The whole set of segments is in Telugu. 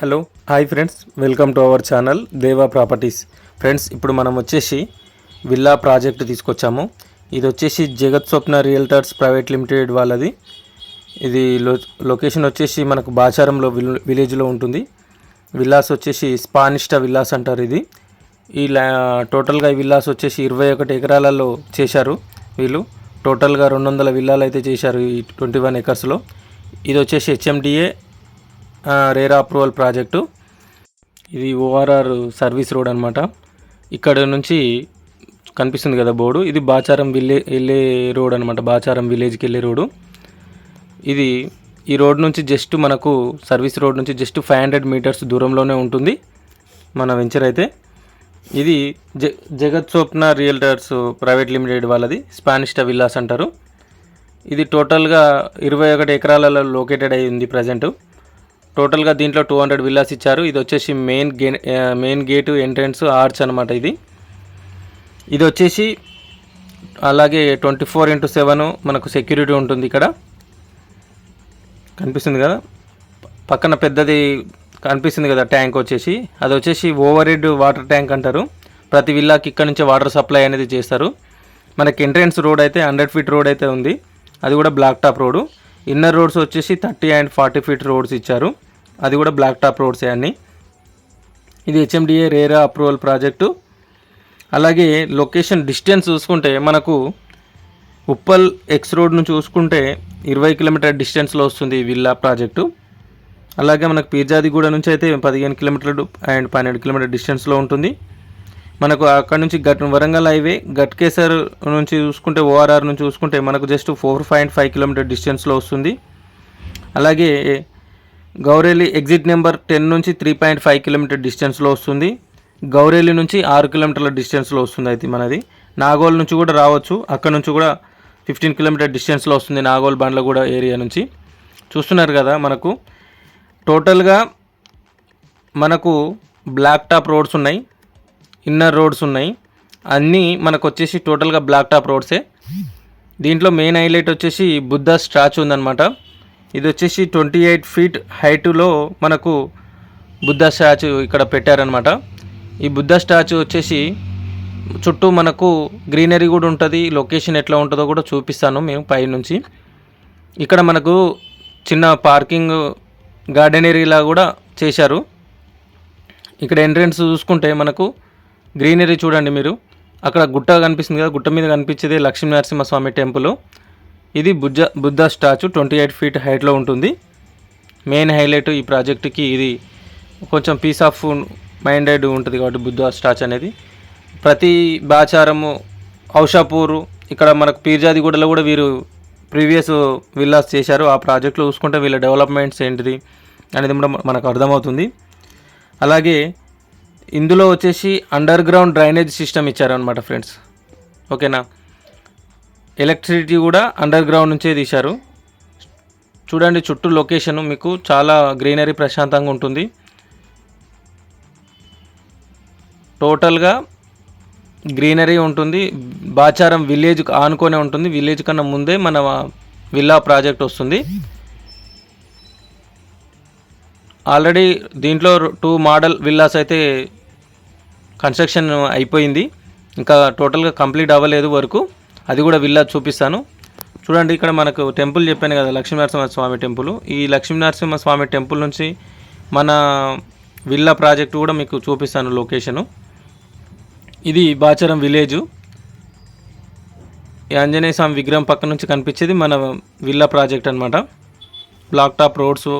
Hello hi friends welcome to our channel Deva properties. Friends ఇప్పుడు మనం వచ్చేసి విల్లా ప్రాజెక్ట్ తీసుకొచ్చాము. ఇది వచ్చేసి జగత్ స్వప్న రియల్టర్స్ ప్రైవేట్ లిమిటెడ్ వాళ్ళది. ఇది లొకేషన్ వచ్చేసి మనకు బాచారంలో విల్ విలేజ్లో ఉంటుంది. విల్లాస్ వచ్చేసి స్పానిష్ట విల్లాస్ అంటారు ఇది. ఈ టోటల్గా ఈ విల్లాస్ వచ్చేసి ఇరవై ఒకటి ఎకరాలలో చేశారు వీళ్ళు. టోటల్గా రెండు వందల విల్లాలు అయితే చేశారు ఈ ట్వంటీ వన్ ఎకర్స్లో. ఇది వచ్చేసి హెచ్ఎండిఏ రేరా అప్రూవల్ ప్రాజెక్టు. ఇది ఓఆర్ఆర్ సర్వీస్ రోడ్ అనమాట ఇక్కడ నుంచి కనిపిస్తుంది కదా బోర్డు. ఇది బాచారం విల్లే వెళ్ళే రోడ్ అనమాట బాచారం విలేజ్కి వెళ్ళే రోడ్డు. ఇది ఈ రోడ్ నుంచి జస్ట్ మనకు సర్వీస్ రోడ్ నుంచి జస్ట్ ఫైవ్ హండ్రెడ్ మీటర్స్ దూరంలోనే ఉంటుంది మన వెంచర్ అయితే. ఇది జ Jagat Swapna realtors private limited వాళ్ళది స్పానిస్టా విల్లాస్ అంటారు. ఇది టోటల్గా ఇరవై ఒకటి ఎకరాలలో లొకేటెడ్ అయ్యింది ప్రజెంటు టోటల్గా దీంట్లో టూ హండ్రెడ్ విల్లాస్ ఇచ్చారు. ఇది వచ్చేసి main gate main gate entrance arch అనమాట ఇది. ఇది వచ్చేసి అలాగే ట్వంటీ ఫోర్ ఇంటూ సెవెన్ మనకు సెక్యూరిటీ ఉంటుంది ఇక్కడ. కనిపిస్తుంది కదా? పక్కన పెద్దది కనిపిస్తుంది కదా ట్యాంక్ వచ్చేసి. అది వచ్చేసి ఓవర్ హెడ్ వాటర్ ట్యాంక్ అంటారు. ప్రతి విల్లాకి ఇక్కడ నుంచే వాటర్ సప్లై అనేది చేస్తారు. మనకి ఎంట్రన్స్ రోడ్ అయితే హండ్రెడ్ ఫీట్ రోడ్ అయితే ఉంది. అది కూడా black top road. Inner roads వచ్చేసి thirty and forty feet roads ఇచ్చారు. అది కూడా బ్లాక్ టాప్ రోడ్సే అన్నీ. ఇది హెచ్ఎండిఏ రేరా అప్రూవల్ ప్రాజెక్టు. అలాగే లొకేషన్ డిస్టెన్స్ చూసుకుంటే మనకు ఉప్పల్ ఎక్స్ రోడ్ను చూసుకుంటే ఇరవై కిలోమీటర్ డిస్టెన్స్లో వస్తుంది ఈ విల్లా ప్రాజెక్టు. అలాగే మనకు పీర్జాదిగూడ నుంచి అయితే పదిహేను కిలోమీటర్లు అండ్ పన్నెండు కిలోమీటర్ డిస్టెన్స్లో ఉంటుంది. మనకు అక్కడ నుంచి గట్ వరంగల్ హైవే గట్కేసర్ నుంచి చూసుకుంటే ఓఆర్ఆర్ నుంచి చూసుకుంటే మనకు just four point five kilometer డిస్టెన్స్లో వస్తుంది. అలాగే గౌరేలి ఎగ్జిట్ నెంబర్ టెన్ నుంచి త్రీ పాయింట్ ఫైవ్ కిలోమీటర్ డిస్టెన్స్లో వస్తుంది. గౌరేలి నుంచి ఆరు కిలోమీటర్ల డిస్టెన్స్లో వస్తుంది అయితే మనది. నాగోల్ నుంచి కూడా రావచ్చు. అక్కడ నుంచి కూడా ఫిఫ్టీన్ కిలోమీటర్ డిస్టెన్స్లో వస్తుంది నాగోల్ బండ్లగూడ ఏరియా నుంచి. చూస్తున్నారు కదా మనకు. టోటల్గా మనకు బ్లాక్ టాప్ రోడ్స్ ఉన్నాయి. ఇన్నర్ రోడ్స్ ఉన్నాయి. అన్నీ మనకు వచ్చేసి టోటల్గా బ్లాక్ టాప్ రోడ్సే. దీంట్లో మెయిన్ హైలైట్ వచ్చేసి బుద్ధ స్టాచ్యూ ఉందన్నమాట. ఇది వచ్చేసి ట్వంటీ ఎయిట్ ఫీట్ హైటులో మనకు బుద్ధ స్టాచ్యూ ఇక్కడ పెట్టారనమాట ఈ బుద్ధ స్టాచ్యూ వచ్చేసి చుట్టూ మనకు గ్రీనరీ కూడా ఉంటుంది. లొకేషన్ ఎట్లా ఉంటుందో కూడా చూపిస్తాను మేము పైనుంచి. ఇక్కడ మనకు చిన్న పార్కింగ్ గార్డెన్ కూడా చేశారు. ఇక్కడ ఎంట్రన్స్ చూసుకుంటే మనకు గ్రీనరీ చూడండి మీరు. అక్కడ గుట్ట కనిపిస్తుంది కదా గుట్ట మీద కనిపించేది లక్ష్మీ నరసింహస్వామి టెంపుల్. ఇది Buddha Buddha statue twenty eight feet హైట్లో ఉంటుంది. మెయిన్ హైలైట్ ఈ ప్రాజెక్టుకి ఇది కొంచెం పీస్ ఆఫ్ మైండెడ్ ఉంటుంది కాబట్టి బుద్ధ స్టాచ్యూ అనేది. ప్రతి బాచారము ఔషాపూరు ఇక్కడ మనకు పీర్జాదిగూడలో కూడా వీరు ప్రీవియస్ విల్లాస్ చేశారు. ఆ ప్రాజెక్టులో చూసుకుంటే వీళ్ళ డెవలప్మెంట్స్ ఏంటిది అనేది కూడా మనకు అర్థమవుతుంది. అలాగే ఇందులో వచ్చేసి అండర్ గ్రౌండ్ డ్రైనేజ్ సిస్టమ్ ఇచ్చారనమాట ఫ్రెండ్స్ ఓకేనా? ఎలక్ట్రిసిటీ కూడా అండర్ గ్రౌండ్ నుంచే తీశారు. చూడండి చుట్టూ లొకేషన్ మీకు చాలా గ్రీనరీ ప్రశాంతంగా ఉంటుంది. టోటల్గా గ్రీనరీ ఉంటుంది. బాచారం విలేజ్ ఆనుకొనే ఉంటుంది. విలేజ్ కన్నా ముందే మన విల్లా ప్రాజెక్ట్ వస్తుంది. ఆల్రెడీ దీంట్లో టూ మోడల్ విల్లాస్ అయితే కన్స్ట్రక్షన్ అయిపోయింది. ఇంకా టోటల్గా కంప్లీట్ అవ్వలేదు వరకు. అది కూడా విల్లా చూపిస్తాను. చూడండి ఇక్కడ మనకు టెంపుల్ చెప్పాను కదా లక్ష్మీనరసింహ స్వామి టెంపుల్. ఈ లక్ష్మీనరసింహ స్వామి టెంపుల్ నుంచి మన విల్లా ప్రాజెక్ట్ కూడా మీకు చూపిస్తాను లొకేషను. ఇది బాచారం విలేజు. ఈ ఆంజనేయ స్వామి విగ్రహం పక్క నుంచి కనిపించేది మన విల్లా ప్రాజెక్ట్ అనమాట బ్లాక్ టాప్ రోడ్స్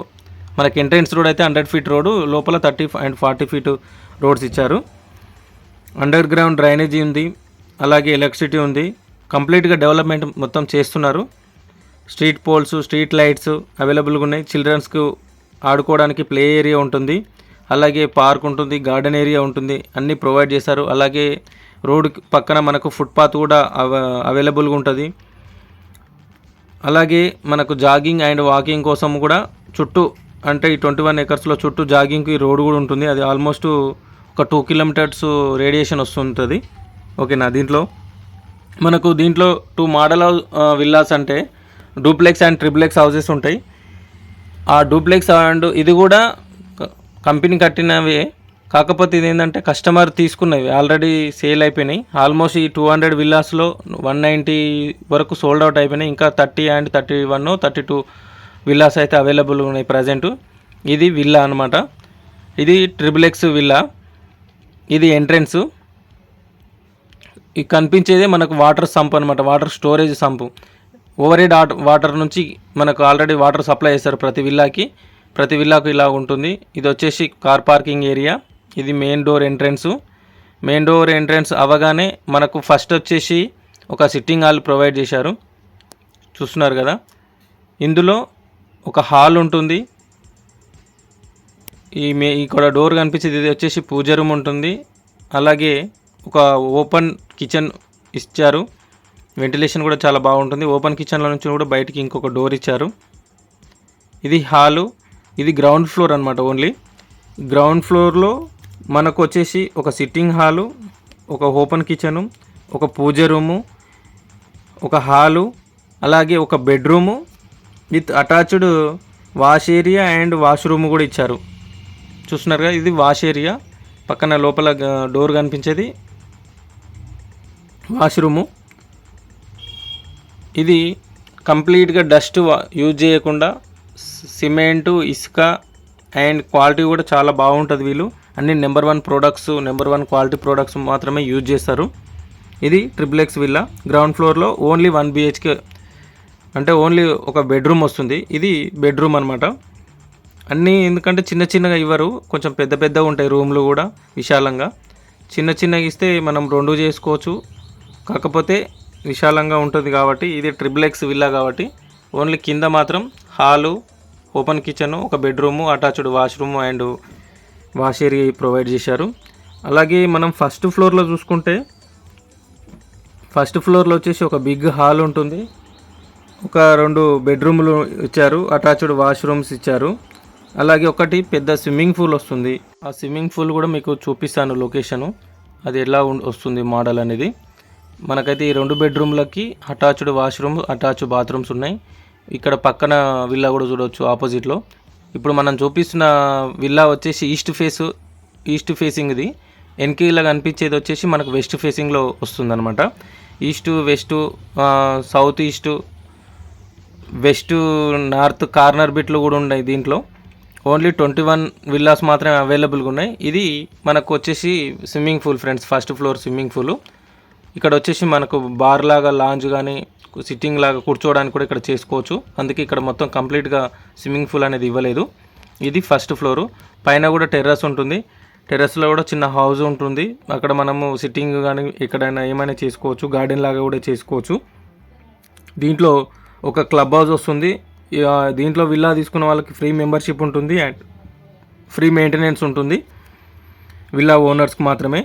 మనకి ఎంట్రెన్స్ రోడ్ అయితే హండ్రెడ్ ఫీట్ రోడ్ లోపల thirty and forty feet roads ఇచ్చారు. అండర్ గ్రౌండ్ డ్రైనేజీ ఉంది అలాగే ఎలక్ట్రిసిటీ ఉంది. కంప్లీట్గా డెవలప్మెంట్ మొత్తం చేస్తున్నారు. స్ట్రీట్ పోల్స్ స్ట్రీట్ లైట్స్ అవైలబుల్గా ఉన్నాయి. చిల్డ్రన్స్కు ఆడుకోవడానికి ప్లే ఏరియా ఉంటుంది. అలాగే పార్క్ ఉంటుంది గార్డెన్ ఏరియా ఉంటుంది. అన్నీ ప్రొవైడ్ చేశారు. అలాగే రోడ్ పక్కన మనకు ఫుట్పాత్ కూడా అవ అవైలబుల్గా ఉంటుంది. అలాగే మనకు జాగింగ్ అండ్ వాకింగ్ కోసం కూడా చుట్టూ అంటే ఈ ట్వంటీ వన్ ఎకర్స్లో చుట్టూ జాగింగ్కి రోడ్ కూడా ఉంటుంది. అది ఆల్మోస్ట్ ఒక టూ కిలోమీటర్స్ రేడియేషన్ వస్తుంటుంది. ఓకేనా దీంట్లో. మనకు దీంట్లో టూ మోడల్ విల్లాస్ అంటే డూప్లెక్స్ అండ్ ట్రిప్లెక్స్ హౌసెస్ ఉంటాయి. ఆ డూప్లెక్స్ అండ్ ఇది కూడా కంపెనీ కట్టినవే. కాకపోతే ఇది ఏంటంటే కస్టమర్ తీసుకున్నవి. ఆల్రెడీ సేల్ అయిపోయినాయి. ఆల్మోస్ట్ ఈ టూ హండ్రెడ్ విల్లాస్లో వన్ నైంటీ వరకు సోల్డ్ అవుట్ అయిపోయినాయి. ఇంకా thirty and thirty one thirty two villas అయితే అవైలబుల్ ఉన్నాయి ప్రజెంట్ ఇది విల్లా అనమాట ఇది ట్రిపుల్ ఎక్స్ విల్లా ఇది ఎంట్రెన్స్. ఇది కనిపించేదే మనకు వాటర్ సంప్ అనమాట water storage sump. Over head water నుంచి మనకు ఆల్రెడీ వాటర్ సప్లై చేస్తారు ప్రతి విల్లాకి. ప్రతి విల్లాకు ఇలా ఉంటుంది. ఇది వచ్చేసి కార్ పార్కింగ్ ఏరియా. ఇది main door entrance. Main door entrance అవగానే మనకు ఫస్ట్ వచ్చేసి ఒక సిట్టింగ్ హాల్ ప్రొవైడ్ చేశారు. చూస్తున్నారు కదా? ఇందులో ఒక హాల్ ఉంటుంది. ఈ మే ఇక్కడ డోర్ కనిపించేది ఇది వచ్చేసి పూజ రూమ్ ఉంటుంది. అలాగే ఒక ఓపెన్ కిచెన్ ఇచ్చారు. వెంటిలేషన్ కూడా చాలా బాగుంటుంది. ఓపెన్ కిచెన్లో నుంచి కూడా బయటికి ఇంకొక డోర్ ఇచ్చారు. ఇది హాలు. ఇది గ్రౌండ్ ఫ్లోర్ అనమాట ఓన్లీ. గ్రౌండ్ ఫ్లోర్లో మనకు వచ్చేసి ఒక సిట్టింగ్ హాలు ఒక ఓపెన్ కిచెను ఒక పూజ రూము ఒక హాలు అలాగే ఒక bedroom with attached wash area and washroom కూడా ఇచ్చారు. చూస్తున్నారు కదా ఇది వాష్ ఏరియా. పక్కన లోపల డోర్ కనిపించేది. వాష్రూము. ఇది కంప్లీట్గా డస్ట్ యూజ్ చేయకుండా సిమెంటు ఇసుక అండ్ క్వాలిటీ కూడా చాలా బాగుంటుంది వీళ్ళు. అన్ని number one products number one quality products మాత్రమే యూజ్ చేస్తారు. ఇది ట్రిపుల్ ఎక్స్ విల్లా. గ్రౌండ్ ఫ్లోర్లో ఓన్లీ వన్ బిహెచ్కే అంటే ఓన్లీ ఒక బెడ్రూమ్ వస్తుంది. ఇది బెడ్రూమ్ అనమాట అన్నీ ఎందుకంటే చిన్న చిన్నగా ఇవ్వరు. కొంచెం పెద్ద పెద్దగా ఉంటాయి రూమ్లు కూడా విశాలంగా. చిన్న చిన్నగా ఇస్తే మనం రెండు చేసుకోవచ్చు. కాకపోతే విశాలంగా ఉంటుంది కాబట్టి ఇది ట్రిపుల్ ఎక్స్ విల్లా కాబట్టి ఓన్లీ కింద మాత్రం హాలు ఓపెన్ కిచెన్ ఒక bedroom attached washroom and wash area provide చేశారు. అలాగే మనం ఫస్ట్ ఫ్లోర్లో చూసుకుంటే ఫస్ట్ ఫ్లోర్లో వచ్చేసి ఒక బిగ్ హాల్ ఉంటుంది. ఒక రెండు బెడ్రూమ్లు ఇచ్చారు అటాచ్డ్ వాష్రూమ్స్ ఇచ్చారు. అలాగే ఒకటి పెద్ద స్విమ్మింగ్ పూల్ వస్తుంది. ఆ స్విమ్మింగ్ పూల్ కూడా మీకు చూపిస్తాను లొకేషను. అది ఎలా వస్తుంది మోడల్ అనేది. మనకైతే ఈ రెండు బెడ్రూమ్లకి అటాచ్డ్ వాష్రూమ్ అటాచ్డ్ బాత్రూమ్స్ ఉన్నాయి. ఇక్కడ పక్కన విల్లా కూడా చూడవచ్చు ఆపోజిట్లో. ఇప్పుడు మనం చూపిస్తున్న విల్లా వచ్చేసి ఈస్ట్ ఫేస్ ఈస్ట్ ఫేసింగ్ది. వెనకీలా కనిపించేది వచ్చేసి మనకు వెస్ట్ ఫేసింగ్లో వస్తుందన్నమాట. East west south east west north corner బిట్లు కూడా ఉన్నాయి దీంట్లో. ఓన్లీ ట్వంటీ వన్ విల్లాస్ మాత్రమే అవైలబుల్గా ఉన్నాయి. ఇది మనకు వచ్చేసి swimming pool friends first floor swimming pool. ఇక్కడ వచ్చేసి మనకు బార్ లాగా లాంజ్ కానీ సిట్టింగ్ లాగా కూర్చోవడానికి కూడా ఇక్కడ చేసుకోవచ్చు. అందుకే ఇక్కడ మొత్తం కంప్లీట్గా స్విమ్మింగ్ పూల్ అనేది ఇవ్వలేదు. ఇది ఫస్ట్ ఫ్లోరు. పైన కూడా టెర్రస్ ఉంటుంది. టెర్రస్లో కూడా చిన్న హౌస్ ఉంటుంది. అక్కడ మనము సిట్టింగ్ కానీ ఎక్కడైనా ఏమైనా చేసుకోవచ్చు. గార్డెన్ లాగా కూడా చేసుకోవచ్చు. దీంట్లో ఒక క్లబ్ హౌస్ వస్తుంది. దీంట్లో విల్లా తీసుకున్న వాళ్ళకి ఫ్రీ మెంబర్షిప్ ఉంటుంది అండ్ ఫ్రీ మెయింటెనెన్స్ ఉంటుంది. విల్లా ఓనర్స్కి మాత్రమే.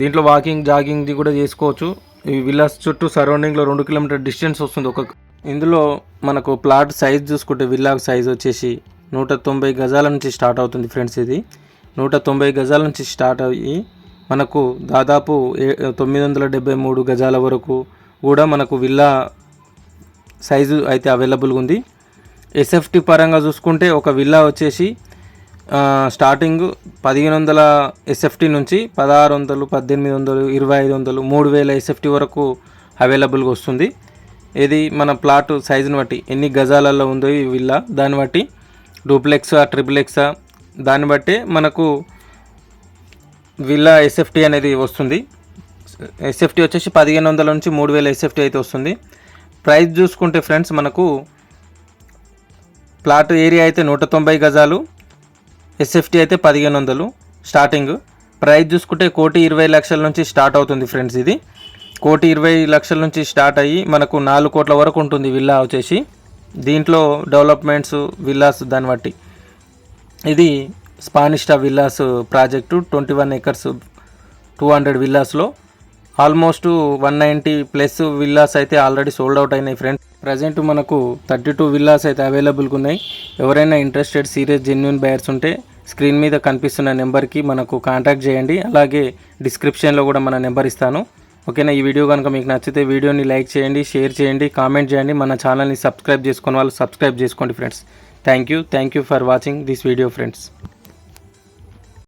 దీంట్లో వాకింగ్ జాగింగ్ది కూడా చేసుకోవచ్చు. ఈ విల్లాస్ చుట్టూ సరౌండింగ్లో రెండు కిలోమీటర్ డిస్టెన్స్ వస్తుంది ఒక. ఇందులో మనకు ప్లాట్ సైజ్ చూసుకుంటే విల్లా సైజ్ వచ్చేసి నూట తొంభై గజాల నుంచి స్టార్ట్ అవుతుంది ఫ్రెండ్స్ ఇది. నూట తొంభై గజాల నుంచి స్టార్ట్ అయ్యి మనకు దాదాపు ఏ తొమ్మిది వందల డెబ్బై మూడు గజాల వరకు కూడా మనకు విల్లా సైజు అయితే అవైలబుల్గా ఉంది. ఎస్ఎఫ్టీ పరంగా చూసుకుంటే ఒక విల్లా వచ్చేసి స్టార్టింగ్ పదిహేను వందల ఎస్ఎఫ్టీ నుంచి పదహారు వందలు పద్దెనిమిది వందలు ఇరవై ఐదు వందలు మూడు వేల ఎస్ఎఫ్టీ వరకు అవైలబుల్గా వస్తుంది. ఇది మన ప్లాట్ సైజుని బట్టి ఎన్ని గజాలలో ఉందో ఈ విల్లా. దాన్ని బట్టి డూప్లెక్సా ట్రిపులెక్సా దాన్ని బట్టి మనకు విల్లా ఎస్ఎఫ్టీ అనేది వస్తుంది. ఎస్ఎఫ్టీ వచ్చేసి పదిహేను వందల నుంచి మూడు వేల ఎస్ఎఫ్టీ అయితే వస్తుంది. ప్రైస్ చూసుకుంటే ఫ్రెండ్స్ మనకు ప్లాట్ ఏరియా అయితే నూట తొంభై గజాలు ఎస్ఎఫ్టీ అయితే పదిహేను వందలు. స్టార్టింగ్ ప్రైస్ చూసుకుంటే కోటి ఇరవై లక్షల నుంచి స్టార్ట్ అవుతుంది ఫ్రెండ్స్ ఇది. కోటి ఇరవై లక్షల నుంచి స్టార్ట్ అయ్యి మనకు నాలుగు కోట్ల వరకు ఉంటుంది విల్లా వచ్చేసి. దీంట్లో డెవలప్మెంట్స్ విల్లాస్ దాన్ని బట్టి. ఇది స్పానిష్టా villas project twenty one acres two hundred విల్లాస్లో almost one ninety plus villas అయితే ఆల్రెడీ సోల్డ్ అవుట్ అయినాయి ఫ్రెండ్స్ ప్రజెంట్ మనకు థర్టీ టూ విల్లాస్ అయితే అవైలబుల్గా ఉన్నాయి ఎవరైనా ఇంట్రెస్టెడ్ సీరియస్ జెన్యున్ బయర్స్ ఉంటే స్క్రీన్ మీద కనిపిస్తున్న నెంబర్కి మనకు కాంటాక్ట్ చేయండి. అలాగే డిస్క్రిప్షన్లో కూడా మన నెంబర్ ఇస్తాను. ఓకేనా? ఈ వీడియో కనుక మీకు నచ్చితే వీడియోని లైక్ చేయండి షేర్ చేయండి కామెంట్ చేయండి. మన ఛానల్ని సబ్స్క్రైబ్ చేసుకున్న వాళ్ళు సబ్స్క్రైబ్ చేసుకోండి friends thank you thank you for watching this video friends